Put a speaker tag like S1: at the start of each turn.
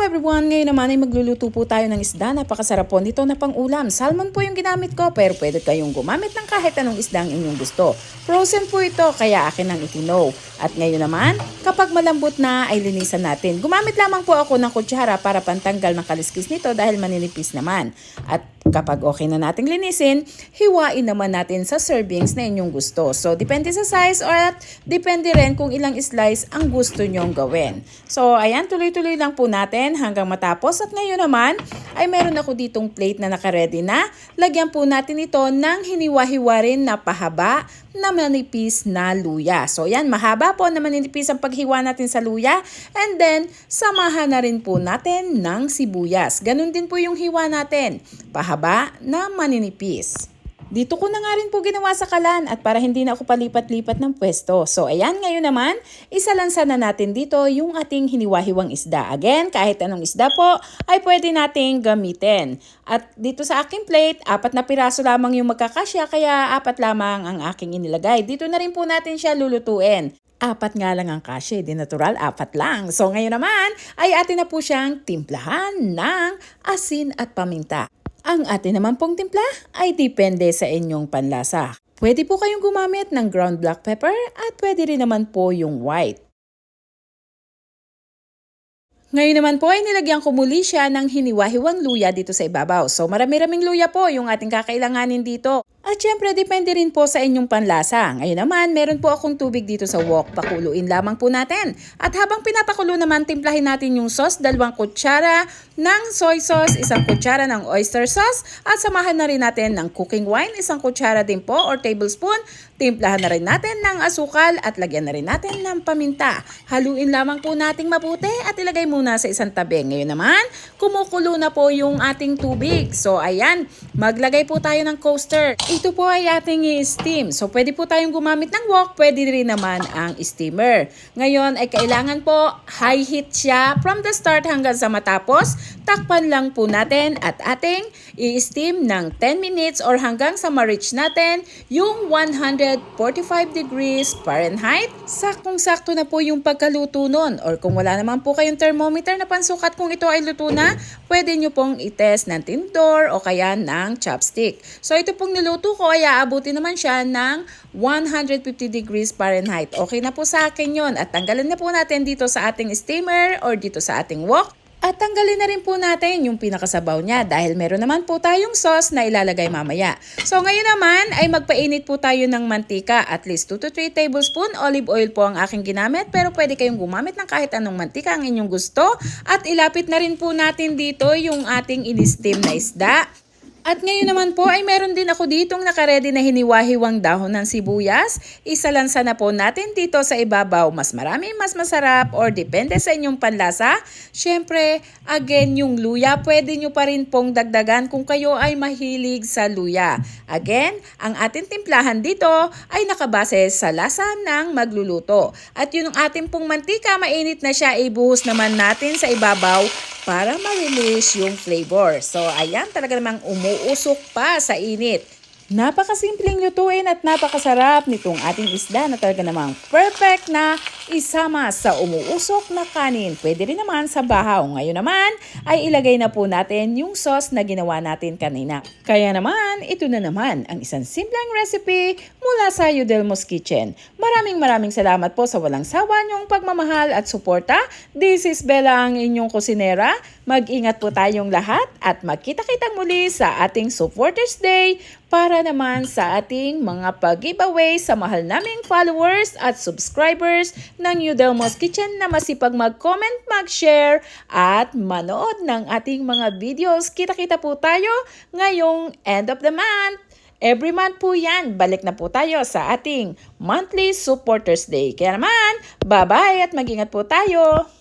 S1: everyone! Ngayon naman ay magluluto po tayo ng isda. Napakasarap po nito na pang-ulam. Salmon po yung ginamit ko pero pwede kayong gumamit ng kahit anong isda ang inyong gusto. Frozen po ito kaya akin ang itinaw. At ngayon naman, kapag malambot na ay linisan natin. Gumamit lamang po ako ng kutsara para pantanggal ng kaliskis nito dahil maninipis naman. At kapag okay na nating linisin, hiwain naman natin sa servings na inyong gusto. So, depende sa size or at depende rin kung ilang slice ang gusto nyong gawin. So, ayan, tuloy-tuloy lang po natin hanggang matapos. At ngayon naman, ay meron ako ditong plate na nakaredy na. Lagyan po natin ito ng hiniwa-hiwa rin na pahaba na manipis na luya. So, yan, mahaba po na manipis ang paghiwa natin sa luya. And then, samahan na rin po natin ng sibuyas. Ganun din po yung hiwa natin. Pahaba na maninipis. Dito ko na nga rin po ginawa sa kalan at para hindi na ako palipat-lipat ng pwesto. So ayan, ngayon naman, isalansa na natin dito yung ating hiniwahiwang isda. Again, kahit anong isda po ay pwede nating gamitin. At dito sa aking plate, apat na piraso lamang yung magkakasya kaya apat lamang ang aking inilagay. Dito na rin po natin siya lulutuin. Apat nga lang ang kasya, di natural, apat lang. So ngayon naman ay atin na po siyang timplahan ng asin at paminta. Ang atin naman pong timpla ay depende sa inyong panlasa. Pwede po kayong gumamit ng ground black pepper at pwede rin naman po yung white. Ngayon naman po ay nilagyan ko muli siya ng hiniwa-hiwang luya dito sa ibabaw. So marami-raming luya po yung ating kakailanganin dito. At syempre, depende rin po sa inyong panlasa. Ngayon naman, meron po akong tubig dito sa wok. Pakuluin lamang po natin. At habang pinapakulo naman, timplahin natin yung sauce. Dalawang kutsara ng soy sauce, isang kutsara ng oyster sauce, at samahan na rin natin ng cooking wine, isang kutsara din po or tablespoon. Timplahan na rin natin ng asukal at lagyan na rin natin ng paminta. Haluin lamang po nating mabuti at ilagay muna sa isang tabi. Ngayon naman, kumukulo na po yung ating tubig. So ayan, maglagay po tayo ng coaster. Ito po ay ating i-steam. So, pwede po tayong gumamit ng wok, pwede rin naman ang steamer. Ngayon ay kailangan po high heat siya from the start hanggang sa matapos. Takpan lang po natin at ating i-steam ng 10 minutes or hanggang sa ma-reach natin yung 145 degrees Fahrenheit. Saktong-sakto na po yung pagkaluto nun. Or kung wala naman po kayong thermometer na pansukat kung ito ay luto na, pwede nyo pong i-test ng tindor o kaya ng chopstick. So, ito pong niluto luto ko ay aabutin naman siya ng 150 degrees Fahrenheit. Okay na po sa akin yon At tanggalin na po natin dito sa ating steamer or dito sa ating wok. At tanggalin na rin po natin yung pinakasabaw niya dahil meron naman po tayong sauce na ilalagay mamaya. So ngayon naman ay magpainit po tayo ng mantika. At least 2 to 3 tablespoon olive oil po ang aking ginamit pero pwede kayong gumamit ng kahit anong mantika ang inyong gusto. At ilapit na rin po natin dito yung ating in-steam na isda. At ngayon naman po ay meron din ako ditong nakaredy na hiniwahiwang dahon ng sibuyas. Isalansa na po natin dito sa ibabaw. Mas marami, mas masarap or depende sa inyong panlasa. Siyempre, again, yung luya pwede nyo pa rin pong dagdagan kung kayo ay mahilig sa luya. Again, ang ating timplahan dito ay nakabase sa lasa ng magluluto. At yun ang ating pong mantika, mainit na siya, ibuhos naman natin sa ibabaw para ma-release yung flavor. So, ayan talaga namang umuusok pa sa init. Napakasimpleng lutuin at napakasarap nitong ating isda na talaga namang perfect na isama sa umuusok na kanin. Pwede rin naman sa bahaw. Ngayon naman ay ilagay na po natin yung sauce na ginawa natin kanina. Kaya naman, ito na naman ang isang simpleng recipe mula sa Yudelmos Kitchen. Maraming maraming salamat po sa walang sawa niyong pagmamahal at suporta. This is Bella ang inyong kusinera. Mag-ingat po tayong lahat at magkita-kitang muli sa ating Supporters Day naman sa ating mga pag-giveaway sa mahal naming followers at subscribers ng New Delmos Kitchen na masipag mag-comment, mag-share at manood ng ating mga videos. Kita-kita po tayo ngayong end of the month. Every month po yan, balik na po tayo sa ating monthly Supporters Day. Kaya naman, bye-bye at mag-ingat po tayo!